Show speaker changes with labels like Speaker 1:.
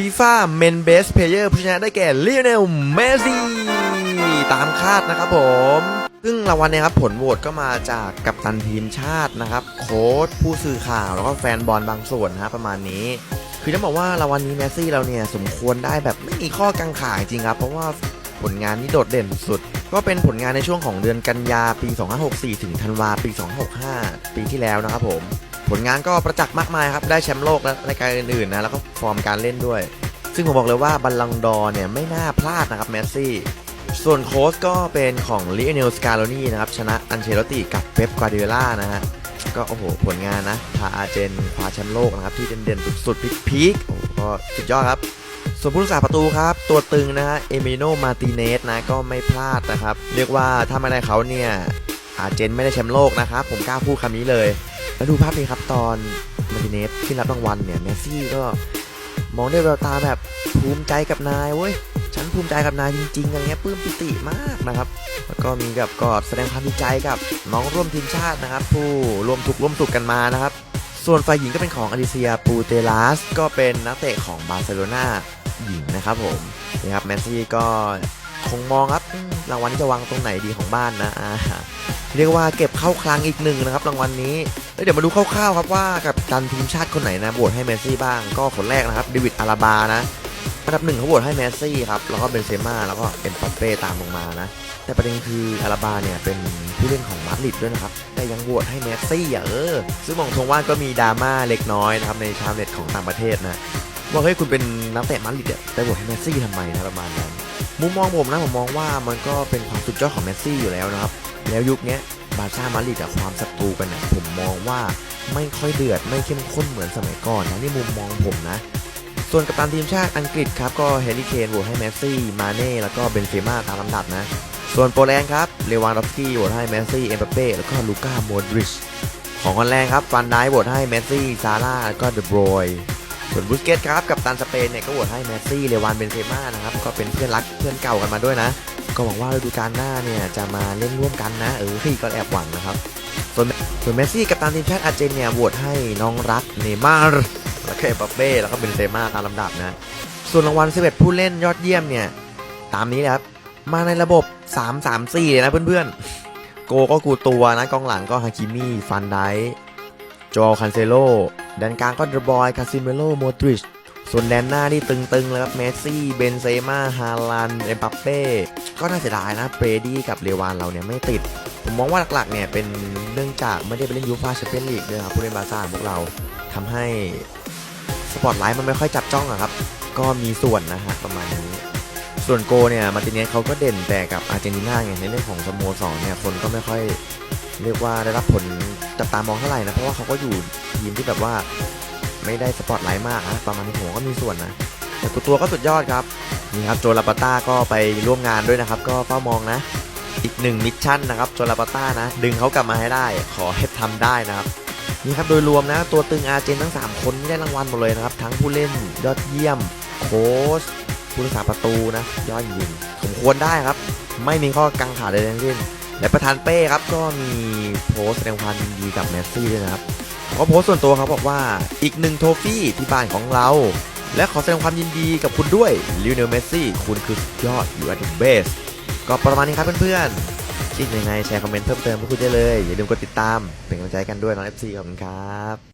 Speaker 1: ฟีฟ่าเมนเบสเพลเยอร์ผู้ชนะได้แก่เล o เนลเมสซี่ตามคาดนะครับผม ซึ่งรางวัลเนี่ยครับผลโหวตก็มาจากกัปตันทีมชาตินะครับ โค้ชผู้สื่อข่าวแล้วก็แฟนบอลบางส่วนนะประมาณนี้คือต้องบอกว่ารางวัลนี้เมสซี่เราเนี่ยสมควรได้แบบไม่มีข้อกังขาจริงครับ เพราะว่าผลงานนี้โดดเด่นสุด ก็เป็นผลงานในช่วงของเดือนกันยาปี 2564 ถึงธันวาปี 2565 ปีที่แล้วนะครับผม ผลงานก็ประจักษ์มากมายครับได้แชมป์โลกและรายการอื่นๆนะแล้วก็ฟอร์มการเล่นด้วย ซึ่งผมบอกเลยว่าบัลลังดอร์เนี่ยไม่น่าพลาดนะครับเมสซี่ส่วนโค้ชก็เป็นของลิเอเนลสกาโลนีนะครับชนะอันเชลติกับเป๊ปกวาดิโอล่านะฮะก็โอ้โหผลงานนะพาอาร์เจนคว้าแชมป์โลกนะครับที่เด่นๆสุดๆพีคๆโอ้ก็สุดยอดครับส่วนผู้รักษาประตูครับ ตัวตึงนะฮะเอมิโนมาติเนสนะก็ไม่พลาดนะครับ เรียกว่าถ้าไม่ได้เขาเนี่ยอาร์เจนไม่ได้แชมป์โลกนะครับผมกล้าพูดคำนี้เลย แล้วดูภาพนี้ครับตอนมาติเนสขึ้นรับรางวัลเนี่ยเมสซี่ก็มองด้วยแววตาแบบภูมิใจกับนายเว้ยฉันภูมิใจกับนายจริงๆอะไรเงี้ยปลื้มปิติมากนะครับ แล้วก็มีกับกอดแสดงความดีใจกับน้องร่วมทีมชาตินะครับ ผู้ร่วมทุกร่วมสุขกันมานะครับ ส่วนฝ่ายหญิงก็เป็นของอลิเซียปูเตลัสก็เป็นนักเตะของบาร์เซโลนาหญิงนะครับผมนี่ครับแมสซี่ก็ คงมองครับรางวัลนี้จะวางตรงไหนดีของบ้านนะอ่าเรียกว่าเก็บเข้าคลังอีกหนึ่งนะครับรางวัลนี้เอ้ยเดี๋ยวมาดูคร่าวๆครับว่ากับตันทีมชาติคนไหนนะโหวตให้เมสซี่บ้างก็คนแรกนะครับเดวิดอาราบานะอันดับหนึ่งเขาโหวตให้เมสซี่ครับแล้วก็เบนเซม่าแล้วก็เอ็มบัปเป้ตามลงมานะแต่ประเด็นคืออาราบาเนี่ยเป็นผู้เล่นของมาดริดด้วยนะครับแต่ยังโหวตให้เมสซี่อะเออซึ่งมองทงว่าก็มีดราม่าเล็กน้อยนะครับในชาวเน็ตของต่างประเทศนะว่าเฮ้ยคุณเป็นนักเตะมาดริดอะไปโหวตให้เมสซี่ทำไมนะประมาณนั้น มุมมองผมนะผมมองว่ามันก็เป็นความสุดยอดของเมสซี่อยู่แล้วนะครับ แล้วยุคนี้บาร์ซ่ามาดริดอะความศัตรูกันเนี่ยผมมองว่าไม่ค่อยเดือดไม่เข้มข้นเหมือนสมัยก่อนนะนี่มุมมองผมนะ ส่วนกัปตันทีมชาติอังกฤษครับก็เฮริเคนโหวตให้เมสซี่ มาเน่แล้วก็เบนเซม่าตามลำดับนะ ส่วนโปแลนด์ครับเลวานดอฟสกี้โหวตให้เมสซี่เอ็มบัปเป้แล้วก็ลูก้าโมดริชของฮอลแลนด์ครับฟันไดโหวตให้เมสซี่ซาร่าแล้วก็เดบรอย ส่วนบุสเกตครับกับตันสเปนเนี่ยก็โหวตให้เมสซี่เลวานเบนเซม่านะครับก็เป็นเพื่อนรักเพื่อนเก่ากันมาด้วยนะ ก็หวังว่าฤดูกาลหน้าเนี่ยจะมาเล่นร่วมกันนะเออพี่ก็แอบหวังนะครับส่วนส่วนเมสซี่กับตันทีมชาติอาร์เจนเนี่ยโหวตให้น้องรักเนย์มาร์แล้วก็เอ็มบัปเป้แล้วก็เบนเซม่าตามลำดับนะ ส่วนรางวัล11ผู้เล่นยอดเยี่ยมเนี่ยตามนี้เลยครับมาในระบบ 3 3 4 เลยนะเพื่อนๆ โกก็กูตัวนะกองหลังก็ฮาคิมี่ฟันไดโจคันเซโล แดนกลางก็เดบอยคาซิเมโลโมดริชส่วนแดนหน้านี่ตึงๆเลยครับเมสซี่ เบนเซม่า ฮาลัน เอ็มบัปเป้ ก็น่าเสียดายนะเบรดี้กับเลวานเราเนี่ยไม่ติด ผมมองว่าหลักๆเนี่ยเป็นเนื่องจากไม่ได้ไปเล่นยูฟาแชมเปี้ยนลีกด้วยครับผู้เล่นบาซ่าของพวกเราทำให้สปอตไลท์มันไม่ค่อยจับจ้องอะครับ ก็มีส่วนนะฮะประมาณนี้ ส่วนโกเนี่ยมาติเนสเขาก็เด่นแต่กับอาร์เจนตินาไงในเรื่องของสโมสรเนี่ยคนก็ไม่ค่อยเรียกว่าได้รับผล จับตามองเท่าไหร่นะเพราะว่าเขาก็อยู่ทีมที่แบบว่าไม่ได้สปอตไลท์มากนะประมาณนี้ผมก็มีส่วนนะแต่ตัวก็สุดยอดครับนี่ครับโจลาปาต้าก็ไปร่วมงานด้วยนะครับ ก็เฝ้ามองนะ อีกหนึ่งมิชชั่นนะครับโจลาปาต้านะ ดึงเขากลับมาให้ได้ ขอให้ทำได้นะครับนี่ครับโดยรวมนะ ตัวตึงอาร์เจนทั้ง 3 คนที่ได้รางวัลหมดเลยนะครับ ทั้งผู้เล่นยอดเยี่ยม โค้ชผู้รักษาประตูนะ ยอดยิงสมควรได้ครับ ไม่มีข้อกังขาใดทั้งสิ้น และประธานเป้ครับก็มีโพสต์แสดงความยินดีกับเมสซี่ด้วยนะครับเขาก็โพสต์ส่วนตัวเขาบอกว่าอีกหนึ่งโทฟี่ที่บ้านของเรา และขอแสดงความยินดีกับคุณด้วยลิวเนลเมสซี่คุณคือสุดยอดอยู่อันดับเบสก็ประมาณนี้ครับเพื่อนๆคิดยังไงแชร์คอมเมนต์เพิ่มเติมพวกคุณได้เลยอย่าลืมกดติดตามเป็นกำลังใจกันด้วยน้อง FC ขอบคุณครับ